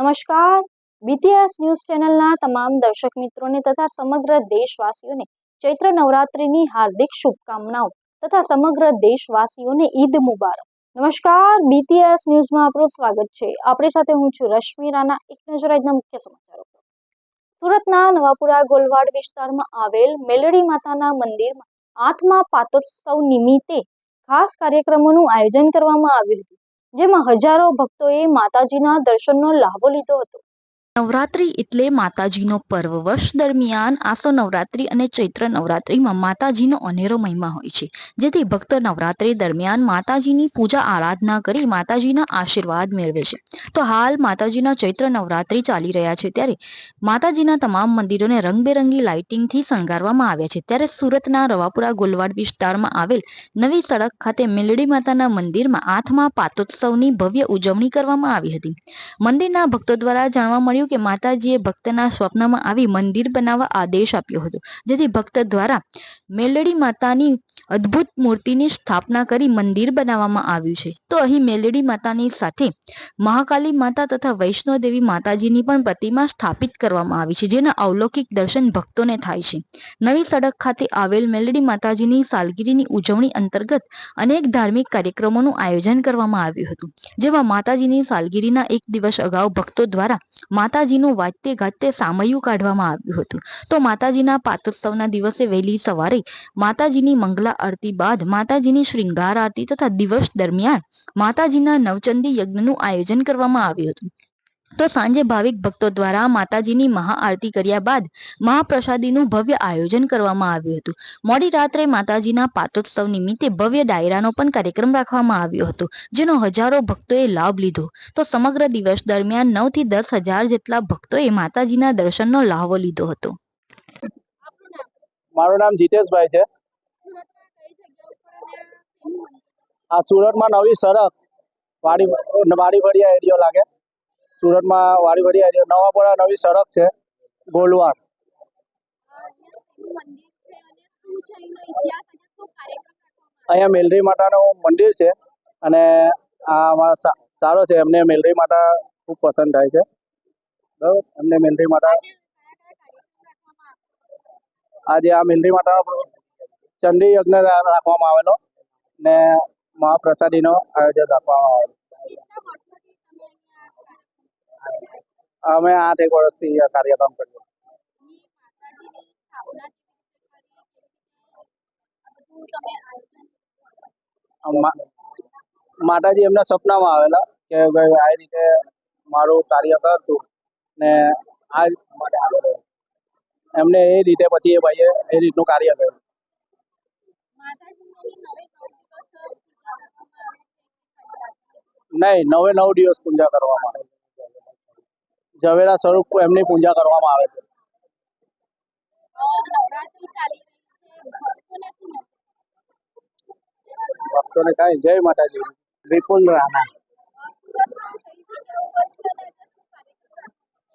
નમસ્કાર. BTS news ચેનલના તમામ દર્શક મિત્રોને તથા સમગ્ર દેશવાસીઓને ચૈત્ર નવરાત્રિની હાર્દિક શુભકામનાઓ તથા સમગ્ર દેશવાસીઓને ઈદ મુબારક. નમસ્કાર. બીટીએસ ન્યૂઝમાં આપણું સ્વાગત છે. આપણી સાથે હું છું રશ્મિ રાણા. એક નજર આજના મુખ્ય સમાચારો. સુરતના નવાપુરા ગોલવાડ વિસ્તારમાં આવેલ મેલડી માતાના મંદિરમાં આત્મા પાતોત્સવ નિમિત્તે ખાસ કાર્યક્રમોનું આયોજન કરવામાં આવ્યું હતું. જેમાં હજારો ભક્તોએ માતાજીના દર્શનનો લાભો લીધો હતો. નવરાત્રી એટલે માતાજીનો પર્વ. વર્ષ દરમિયાન આસો નવરાત્રી અને ચૈત્ર નવરાત્રીમાં માતાજીનો અનેરો મહિમા હોય છે. જેથી ભક્તો નવરાત્રી દરમિયાન માતાજીની પૂજા આરાધના કરી માતાજીના આશીર્વાદ મેળવે છે. તો હાલ માતાજીના ચૈત્ર નવરાત્રી ચાલી રહ્યા છે ત્યારે માતાજીના તમામ મંદિરોને રંગબેરંગી લાઇટિંગથી શણગારવામાં આવ્યા છે. ત્યારે સુરતના રવાપુરા ગોલવાડ વિસ્તારમાં આવેલ નવી સડક ખાતે મેલડી માતાના મંદિરમાં આઠમા પાતોત્સવની ભવ્ય ઉજવણી કરવામાં આવી હતી. મંદિરના ભક્તો દ્વારા જાણવા મળ્યું કે માતાજીએ ભક્તના સ્વપ્નમાં આવી મંદિર બનાવવા આદેશ આપ્યો હતો. જેથી ભક્ત દ્વારા મેલડી માતાની અદ્ભુત મૂર્તિની સ્થાપના કરી મંદિર બનાવવામાં આવ્યું છે. તો અહીં મેલડી માતાની સાથે મહાકાલી માતા તથા વૈષ્ણોદેવી માતાજીની પણ પ્રતિમા સ્થાપિત કરવામાં આવી છે, જેના અવલૌકિક દર્શન ભક્તોને થાય છે. નવી સડક ખાતે આવેલ મેલડી માતાજીની સાલગીરીની ઉજવણી અંતર્ગત અનેક ધાર્મિક કાર્યક્રમોનું આયોજન કરવામાં આવ્યું હતું, જેમાં માતાજીની સાલગીરીના એક દિવસ અગાઉ ભક્તો દ્વારા માતાજીનું વાજતે ગાજતે સામયું કાઢવામાં આવ્યું હતું. તો માતાજીના પાત્રોત્સવના દિવસે વહેલી સવારે માતાજીની મંગલા આરતી બાદ માતાજીની શ્રૃંગાર આરતી તથા દિવસ દરમિયાન માતાજીના નવચંદી યજ્ઞનું આયોજન કરવામાં આવ્યું હતું. તો સાંજે ભાવિક ભક્તો દ્વારા માતાજીની મહાઆરતી કર્યા બાદ મહાપ્રસાદીનું ભવ્ય આયોજન કરવામાં આવ્યું હતું. મોડી રાત્રે માતાજીના પાતોત્સવ નિમિત્તે ભવ્ય ડાયરાનો પણ કાર્યક્રમ રાખવામાં આવ્યો હતો, જેનો હજારો ભક્તોએ લાભ લીધો. તો સમગ્ર દિવસ દરમિયાન નવથી દસ હજાર જેટલા ભક્તોએ માતાજીના દર્શનનો લાહવો લીધો હતો. મારું નામ જીતેશભાઈ છે. આ સુરતમાં નવી સડક વાડી વાડીફળિયા એરિયો લાગે. સુરતમાં એરિયો નવાપરા નવી સડક છે, ગોલવાડ. અહીંયા મેલરી માતાનું મંદિર છે અને આ અમારા સારો છે. એમને મેલરી માતા ખૂબ પસંદ થાય છે. બરાબર? એમને મેલરી માતા આજે આ મેલરી માતાનો ચંડી યજ્ઞ રાખવામાં આવેલો ને મહાપ્રસાદીનો આયોજન રાખવામાં આવેલો. અમે આઠ એક વર્ષથી કાર્યક્રમ કર્યો માતાજી એમના સપનામાં આવેલા કે ભાઈ આ રીતે મારું કાર્ય કરતું ને આ જ માટે આવેલો એમને એ રીતે પછી એ ભાઈએ એ રીતનું કાર્ય કર્યું. નહીં નવે નવ દિવસ પૂજા કરવામાં આવે ઝવેરા સ્વરૂપ એમની પૂજા કરવામાં આવે છે. ભક્તોને કાંઈ જય માતાજી. વિપુલ રાણા.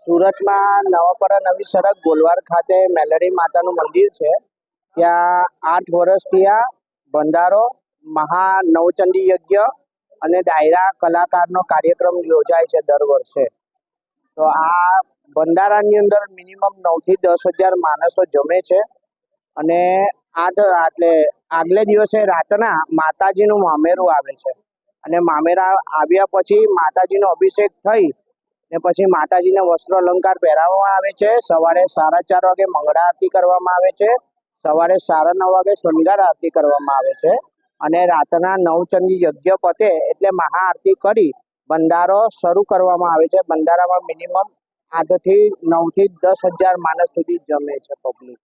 સુરતમાં નવાપરા નવી સડક ગોલવાર ખાતે મેલડી માતાનું મંદિર છે. ત્યાં આઠ વર્ષથી આ ભંડારો મહા નવચંડી યજ્ઞ અને ડાયરા કલાકારનો કાર્યક્રમ યોજાય છે દર વર્ષે. તો આ ભંડારાની અંદર મિનિમમ નવથી દસ હજાર માણસો જમે છે. અને આ એટલે આગલે દિવસે રાતના માતાજીનું મામેરું આવે છે. અને મામેરા આવ્યા પછી માતાજીનો અભિષેક થઈ ને પછી માતાજીને વસ્ત્ર અલંકાર પહેરાવવામાં આવે છે. સવારે સાડા ચાર વાગે મંગળા આરતી કરવામાં આવે છે. સવારે સાડા નવ વાગે શૃંગાર આરતી કરવામાં આવે છે. અને રાતના નવચંદી યજ્ઞ પતે એટલે મહાઆરતી કરી બંધારો શરૂ કરવામાં આવે છે. બંધારામાં મિનિમમ આઠથી નવથી દસ હજાર માણસ સુધી જમે છે પબ્લિક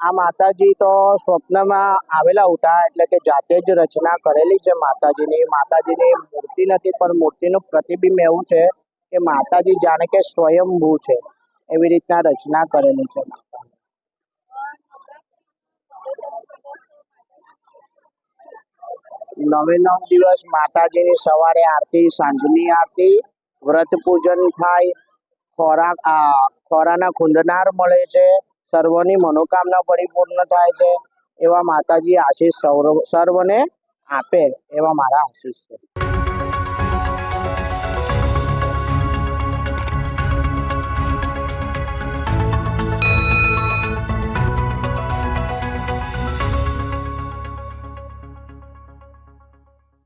આ માતાજી તો સ્વપ્નમાં આવેલા હતા એટલે કે જાતે જ રચના કરેલી છે માતાજીની. માતાજીની મૂર્તિ નથી, પણ મૂર્તિનું પ્રતિબિંબ એવું છે કે માતાજી જાણે કે સ્વયંભૂ છે. એવી રીતના રચના કરેલી છે નવે નવ દિવસ માતાજીની સવારે આરતી, સાંજની આરતી, વ્રત પૂજન થાય, ખોરાક ખોરાના ખુંદનાર મળે છે, સર્વની મનોકામના પરિપૂર્ણ થાય છે, એવા માતાજી આશીષ સૌરવ, સર્વને આપે એવા મારા આશીષ છે.